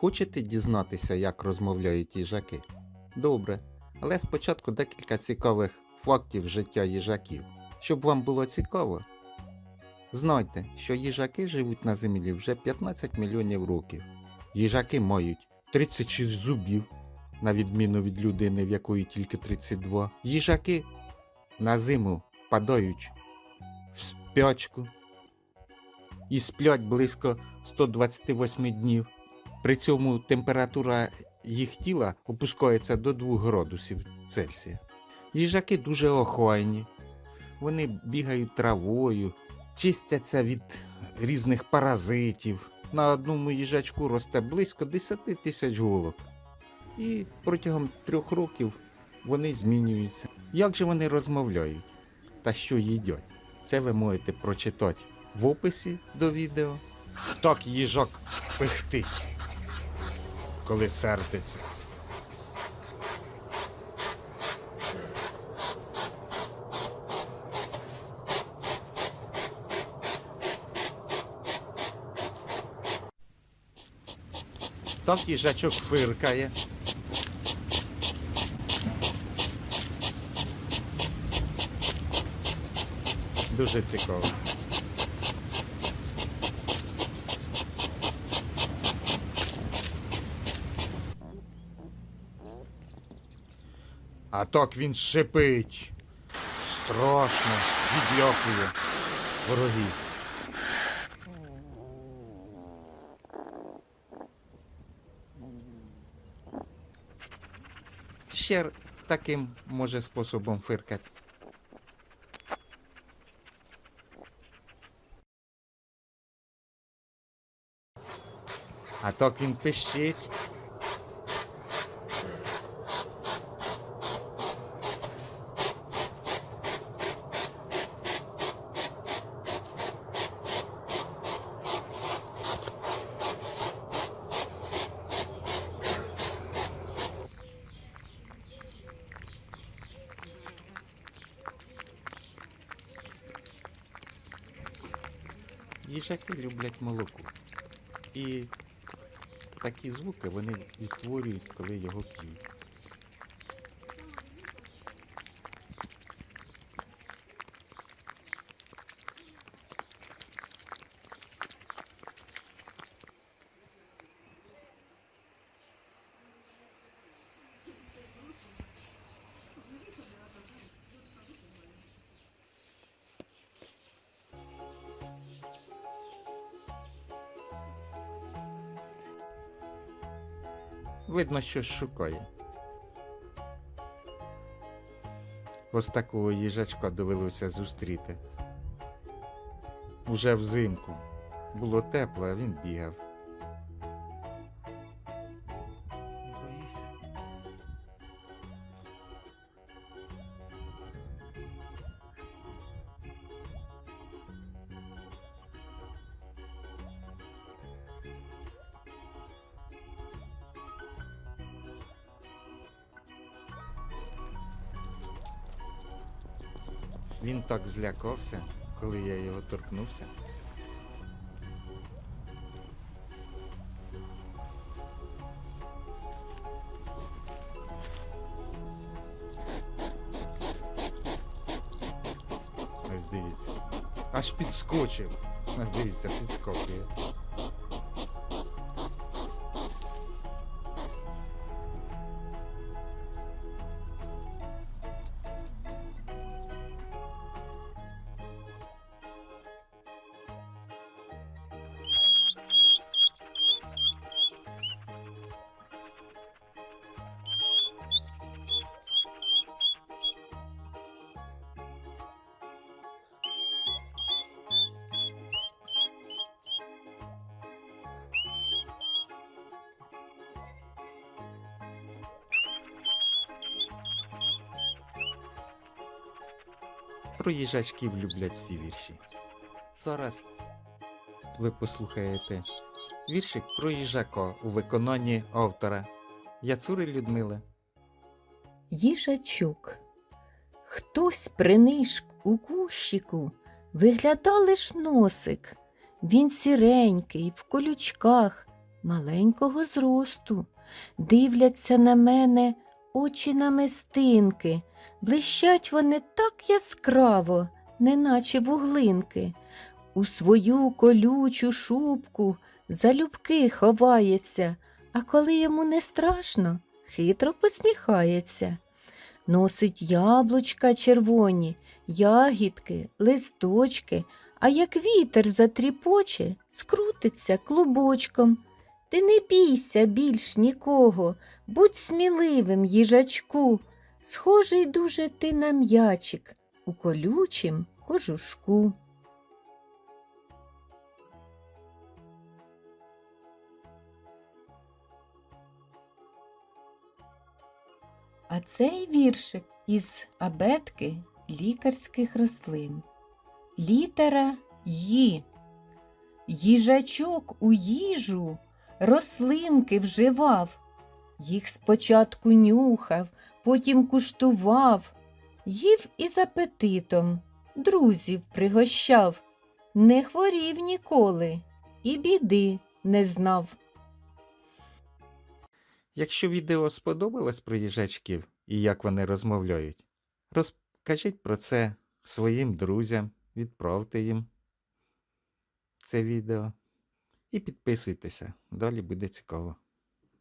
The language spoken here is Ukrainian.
Хочете дізнатися, як розмовляють їжаки? Добре, але спочатку декілька цікавих фактів життя їжаків. Щоб вам було цікаво, знайте, що їжаки живуть на землі вже 15 мільйонів років. Їжаки мають 36 зубів, на відміну від людини, в якої тільки 32. Їжаки на зиму впадають в спячку і сплять близько 128 днів. При цьому температура їх тіла опускається до 2 градусів Цельсія. Їжаки дуже охайні, вони бігають травою, чистяться від різних паразитів. На одному їжачку росте близько 10 тисяч голок. І протягом трьох років вони змінюються. Як же вони розмовляють та що їдять? Це ви можете прочитати в описі до відео. Так їжак пихтить, коли сердиться. Так їжачок фиркає. Дуже цікаво. А так він шипить. Страшно відлякує ворогів. Ще таким може способом фиркати. А так він пищить. Їжаки люблять молоко. І такі звуки вони відтворюють, коли його п'ють. Видно, щось шукає. Ось такого їжачка довелося зустріти. Уже взимку. Було тепло, а він бігав. Він так злякався, коли я його торкнувся. Ось дивіться. Аж підскочив. Ось дивіться, підскокує. Про їжачків люблять всі вірші. Зараз ви послухаєте віршик про їжака у виконанні автора Яцури Людмили. Їжачок. Хтось принишк у кущику, вигляда лиш носик. Він сіренький, в колючках, маленького зросту. Дивляться на мене очі намистинки, блищать вони так яскраво, неначе вуглинки. У свою колючу шубку залюбки ховається, а коли йому не страшно, хитро посміхається. Носить яблучка червоні, ягідки, листочки, а як вітер затріпоче, скрутиться клубочком. Ти не бійся більш нікого, будь сміливим, їжачку, схожий дуже ти на м'ячик у колючім кожушку. А цей віршик із абетки лікарських рослин. Літера Ї. Їжачок у їжу рослинки вживав. Їх спочатку нюхав, потім куштував, їв із апетитом, друзів пригощав, не хворів ніколи і біди не знав. Якщо відео сподобалось про їжачків і як вони розмовляють, розкажіть про це своїм друзям, відправте їм це відео і підписуйтеся, далі буде цікаво.